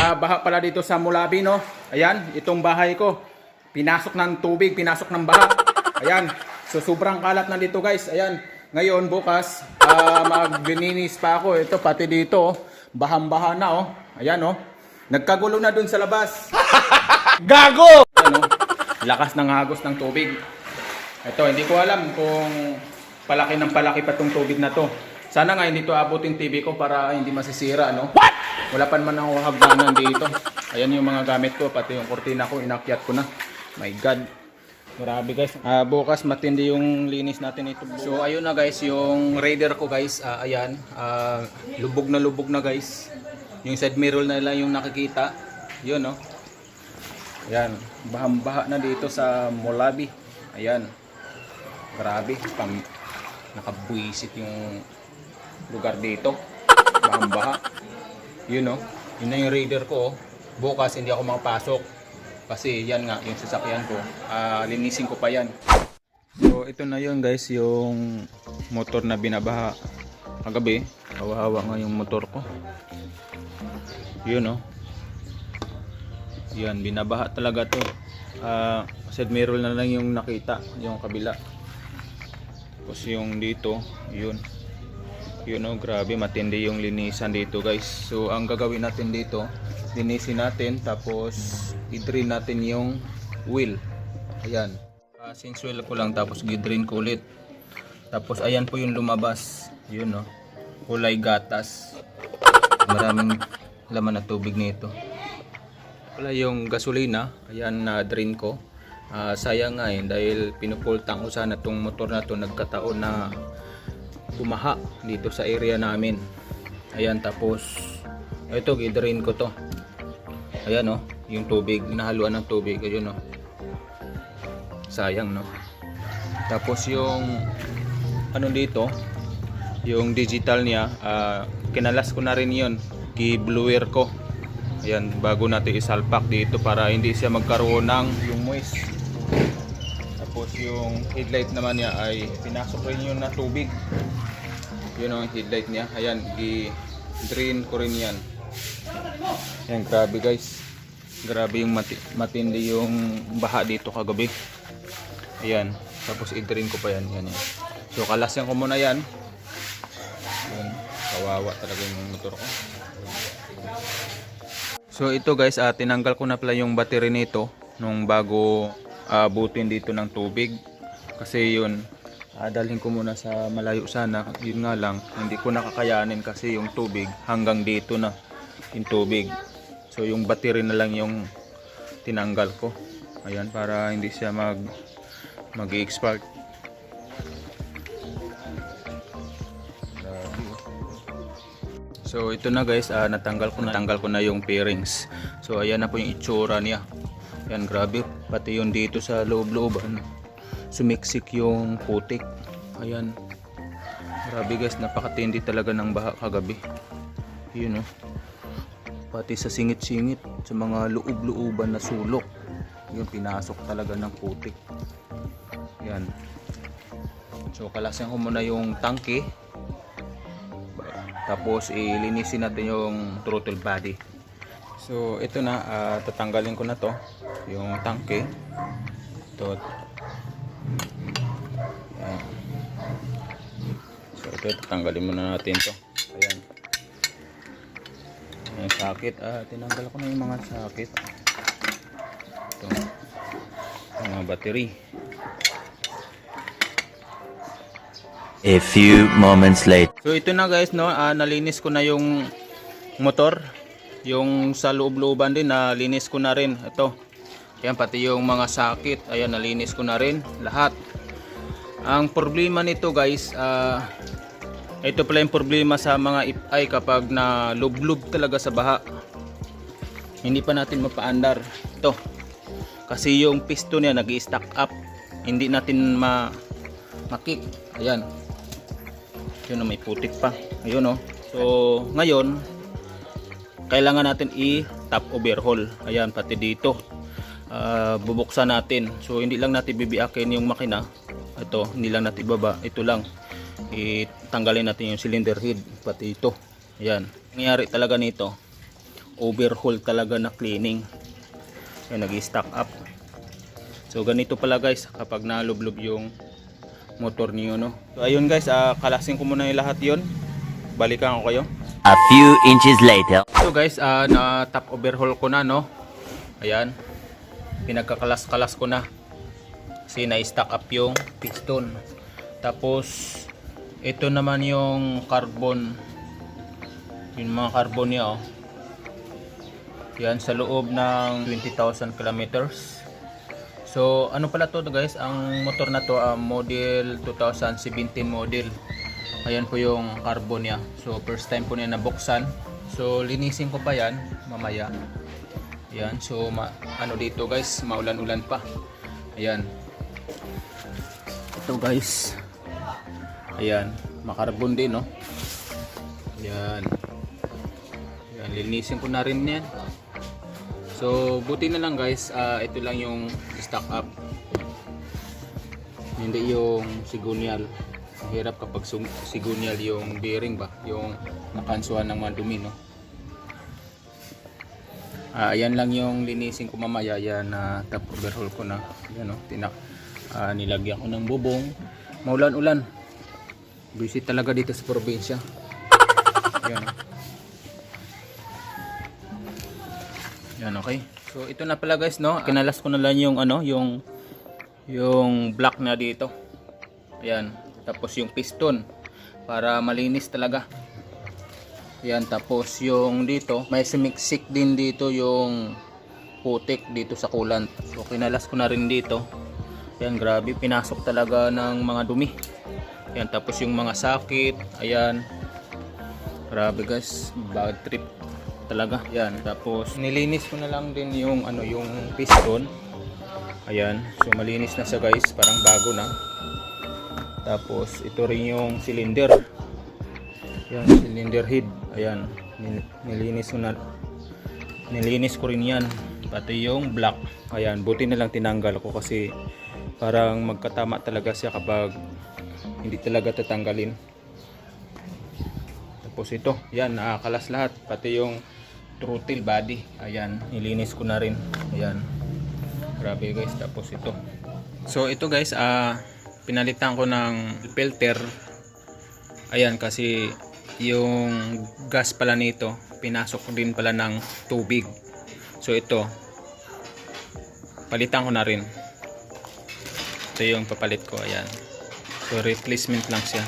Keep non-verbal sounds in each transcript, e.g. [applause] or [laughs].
ah, baha pala dito sa Mulabi, no? Ayan, itong bahay ko. Pinasok ng tubig, pinasok ng baha. Ayan. So, sobrang kalat na dito, guys. Ayan. Ngayon, bukas, ah, maglininis pa ako. Ito, pati dito, oh. bahang-baha na, oh. Ayan, oh. Nagkagulo na dun sa labas. [laughs] Gago! ano, lakas ng hagos ng tubig. Ito, hindi ko alam kung palaki ng palaki pa tong tubig na to. Sana nga hindi to abutin TV ko para hindi masisira, no? What? Wala pa naman ako hagdanan dito. Ayan yung mga gamit ko, pati yung kortina ko, inakyat ko na. My God. Grabe guys. Ah, bukas matindi yung linis natin ito. So ayun na guys, yung raider ko guys, ah, ayan, ah, lubog na lubog na guys. Yung side mirror na lang yung nakikita. Yun no. Ayan, bahang-baha na dito sa Molabi. Ayan. Grabe, pang nakabuisit yung lugar dito. Bahang-baha. Yun no. Yun na yung raider ko. oh. Bukas hindi ako makapasok. Kasi yan nga, yung sasakyan ko. ah linisin ko pa yan. So ito na yun guys, yung motor na binabaha kagabi. Hawa-hawa nga yung motor ko. Yun no. Yan, binabaha talaga to. Ah, side mirror na lang yung nakita, yung kabila. Tapos yung dito, yun. Yun oh, grabe, matindi yung linisan dito guys. So ang gagawin natin dito, linisin natin tapos i-drain natin yung wheel. Ayan. Uh, since wheel ko lang tapos i-drain ko ulit. Tapos ayan po yung lumabas. Yun oh. Kulay gatas. Maraming laman na tubig nito pala yung gasolina ayan na drain ko Ah, sayang nga eh dahil pinupultang ko sana tong motor na to nagkataon na bumaha dito sa area namin. Ayan tapos ito gidrain ko to. Ayan oh yung tubig. Inahaluan ng tubig. Ayun oh. Sayang no? Tapos yung ano dito yung digital niya ah, kinalas ko na rin yun. Gi-bluer ko. Ayan, bago natin isalpak dito para hindi siya magkaroon ng yung moist. Tapos yung headlight naman niya ay pinasok rin yun na tubig. Yun ang headlight niya. Ayan, i-drain ko rin yan. Ayan, grabe guys. Grabe yung mati matindi yung baha dito kagabi. Ayan, tapos i-drain ko pa yan. Yan, yan. So, kalasyan ko muna yan. Ayan, kawawa talaga yung motor ko. So ito guys, ah, tinanggal ko na pala yung battery nito nung bago ah, abutin dito ng tubig. Kasi yun, ah, dalhin ko muna sa malayo sana. Yun nga lang, hindi ko nakakayanin kasi yung tubig hanggang dito na yung tubig. So yung battery na lang yung tinanggal ko. Ayan, para hindi siya mag mag-expire. So ito na guys, ah, natanggal ko na natanggal ko na yung pairings. So ayan na po yung itsura niya. Yan grabe, pati yung dito sa loob-looban. Sumiksik yung putik. Ayan. Grabe guys, napakatindi talaga ng baha kagabi. Yun oh. Pati sa singit-singit, sa mga loob-looban na sulok. Yung pinasok talaga ng putik. Yan. So kalasan ko muna yung tangke tapos ilinisin natin yung throttle body so ito na ah, tatanggalin ko na to yung tangke ito Ayan. So ito tatanggalin muna natin to ayan yung sakit ah, tinanggal ko na yung mga sakit ito yung mga battery A few moments later. So ito na guys no, ah, nalinis ko na yung motor. Yung sa loob-looban din nalinis ko na rin. Ito. Yan pati yung mga sakit. Ayan nalinis ko na rin lahat. Ang problema nito guys, ah, ito pala yung problema sa mga ipay kapag na lublob talaga sa baha. Hindi pa natin mapaandar. Ito. Kasi yung piston niya nag-stack up. Hindi natin ma makik. Ayan yun oh, may putik pa ayun oh so ngayon kailangan natin i top overhaul ayan pati dito Ah, bubuksan natin so hindi lang natin bibiakin yung makina ito hindi lang natin ibaba ito lang itanggalin natin yung cylinder head pati ito ayan nangyari talaga nito overhaul talaga na cleaning. Yan, nag-stack up. So ganito pala guys kapag nalublob yung motor niyo no. So ayun guys, ah, kalasin ko muna yung lahat yon. Balikan ko kayo. A few inches later. So guys, ah, na top overhaul ko na no. Ayan. Pinagkakalas-kalas ko na. Kasi na-stack up yung piston. Tapos ito naman yung carbon. Yung mga carbon niya oh. Yan sa loob ng 20,000 kilometers. So ano pala to guys, ang motor na to ah, model 2017 model. Ayan po yung carbon niya. So first time po niya nabuksan. So linisin ko pa yan mamaya. Ayan, so ma ano dito guys, maulan-ulan pa. Ayan. Ito guys. Ayan, makarbon din no. Ayan. Ayan, linisin ko na rin yan. So, buti na lang guys, ah, ito lang yung stock up. Hindi yung sigunial. Hirap kapag sigunial yung bearing ba, yung nakansuhan ng mga dumi, no? Ah, ayan lang yung linisin ko mamaya, yan na top overhaul ko na. Yan, no? Tinak ah, nilagyan ko ng bubong. Maulan-ulan. Busy talaga dito sa probinsya. Yan, no? Yan okay. So ito na pala guys no. Kinalas ko na lang yung ano, yung yung block na dito. Ayan. Tapos yung piston para malinis talaga. Ayan, tapos yung dito, may sumiksik din dito yung putik dito sa coolant. So kinalas ko na rin dito. Ayan, grabe, pinasok talaga ng mga dumi. Ayan, tapos yung mga sakit, ayan. Grabe guys, bad trip talaga. Yan, tapos nilinis ko na lang din yung ano yung piston. Ayan, so malinis na siya guys, parang bago na. Tapos ito rin yung cylinder. Yan, cylinder head. Ayan, nil- nilinis ko na nilinis ko rin yan. Pati yung black. Ayan, buti na lang tinanggal ko kasi parang magkatama talaga siya kapag hindi talaga tatanggalin. Tapos ito, yan, nakakalas lahat. Pati yung throttle body. Ayan, nilinis ko na rin. Ayan. Grabe guys, tapos ito. So ito guys, ah pinalitan ko ng filter. Ayan, kasi yung gas pala nito, pinasok din pala ng tubig. So ito, palitan ko na rin. Ito yung papalit ko, ayan. So replacement lang siya.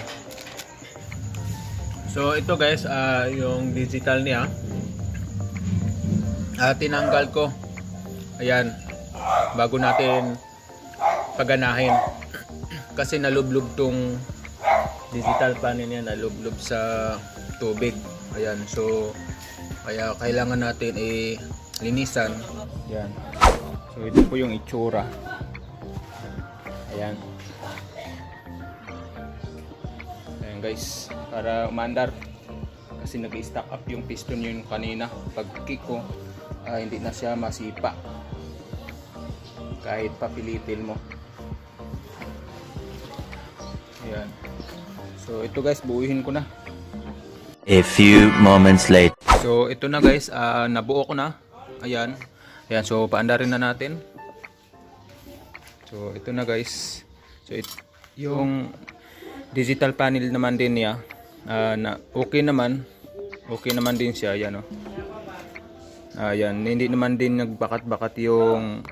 So ito guys, ah yung digital niya. Ah tinanggal ko. Ayan. Bago natin paganahin. Kasi nalublob tong digital panel niya, nalublob sa tubig. Ayan. So kaya kailangan natin i linisan. Ayan. So ito po yung itsura. Ayan. Ayan guys, para umandar. Kasi nag-stack up yung piston yun kanina. Pag kick ko ah, hindi na siya masipa. Kahit papilitin mo. Ayan. So ito guys buuhin ko na. A few moments later. so ito na guys ah, nabuo ko na. Ayan. Ayan so paandarin na natin. So ito na guys. So it, yung digital panel naman din niya. Ah, na okay naman. Okay naman din siya yan oh. Ayan hindi naman din nagbakat-bakat yung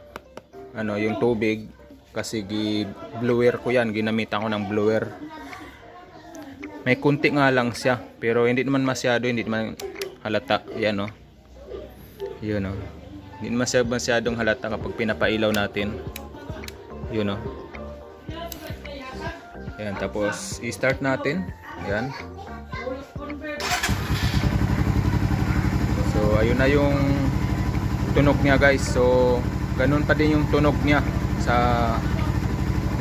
ano yung tubig. Kasi gi blower ko yan. Ginamitan ko ng blower. May kunti nga lang siya pero hindi naman masyado hindi naman halata. Yan oh. Yun oh. Hindi naman masyadong halata kapag pinapailaw natin. Yun oh Ayan, tapos i-start natin. Ayan. So, ayun na yung tunog niya guys. So, ganun pa din yung tunog niya sa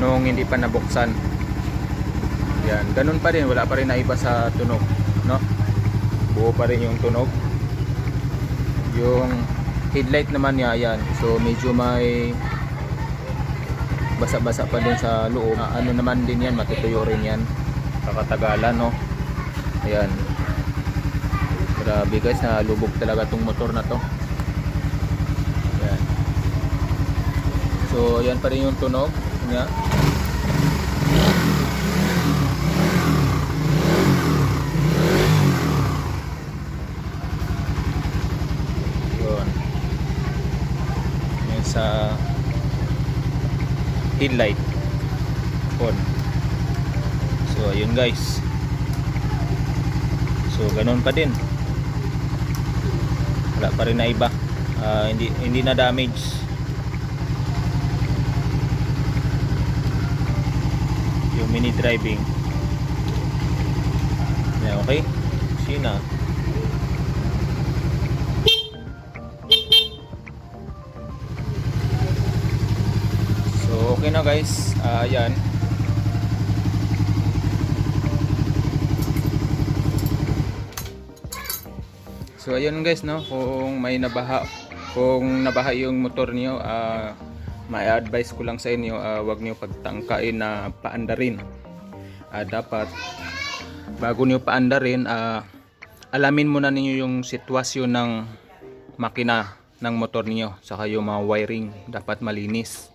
nung hindi pa nabuksan. Ayan, ganun pa din. Wala pa rin naiba sa tunog. No? Buo pa rin yung tunog. Yung headlight naman niya, ayan. So, medyo may basa-basa pa din sa loob. Ah, ano naman din yan, matutuyo rin yan. Kakatagalan, no? Ayan. Grabe guys, nalubog talaga tong motor na to. Yan. So, yan pa rin yung tunog niya. Yun. Yan sa headlight. On. So, ayun guys. So, ganun pa din. Wala pa rin na iba. Ah, hindi hindi na damage. Yung mini driving. Yeah, okay. Sina. Okay na guys. Ah, yan. So ayun guys no, kung may nabaha, kung nabaha yung motor niyo, ah may advice ko lang sa inyo, ah, wag niyo pagtangkain na paandarin. Ah, dapat bago niyo paandarin, ah, alamin muna ninyo yung sitwasyon ng makina ng motor niyo, saka yung mga wiring dapat malinis.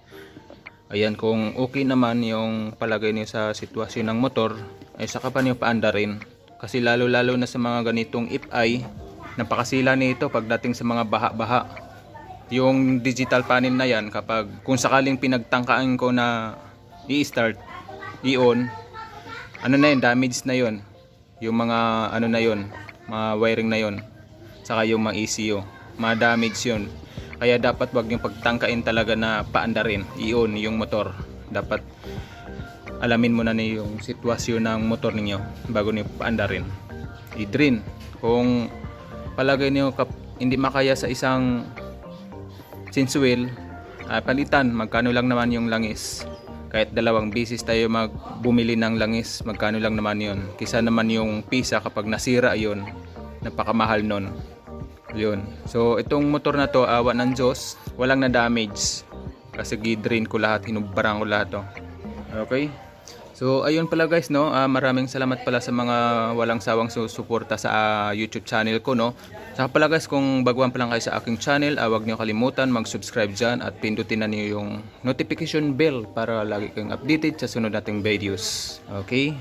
Ayan, kung okay naman yung palagay niyo sa sitwasyon ng motor, ay saka pa niyo paandarin. Kasi lalo-lalo na sa mga ganitong if-ay, napakasila nito pagdating sa mga baha-baha. Yung digital panel na yan, kapag kung sakaling pinagtangkaan ko na i-start, i-on, ano na yun, damage na yun. Yung mga ano na yun, mga wiring na yun. Saka yung mga ECU, mga damage yun. Kaya dapat wag yung pagtangkain talaga na paandarin, i-on yung motor. Dapat alamin mo na yung sitwasyon ng motor ninyo bago niyo paandarin. I-drain. Kung palagay niyo hindi makaya sa isang since wheel, ah, palitan, magkano lang naman yung langis. Kahit dalawang bisis tayo mag bumili ng langis, magkano lang naman yun. Kisa naman yung pisa kapag nasira yun, napakamahal nun. Yun. So, itong motor na to, awa ng Diyos, walang na-damage. Kasi gidrain ko lahat, hinubarang ko lahat to. Okay? So, ayun pala guys, no? Ah, maraming salamat pala sa mga walang sawang susuporta sa ah, YouTube channel ko, no? Saka pala guys, kung baguhan pa lang kayo sa aking channel, ah, huwag niyo kalimutan mag-subscribe dyan at pindutin na niyo yung notification bell para lagi kayong updated sa sunod nating videos. Okay?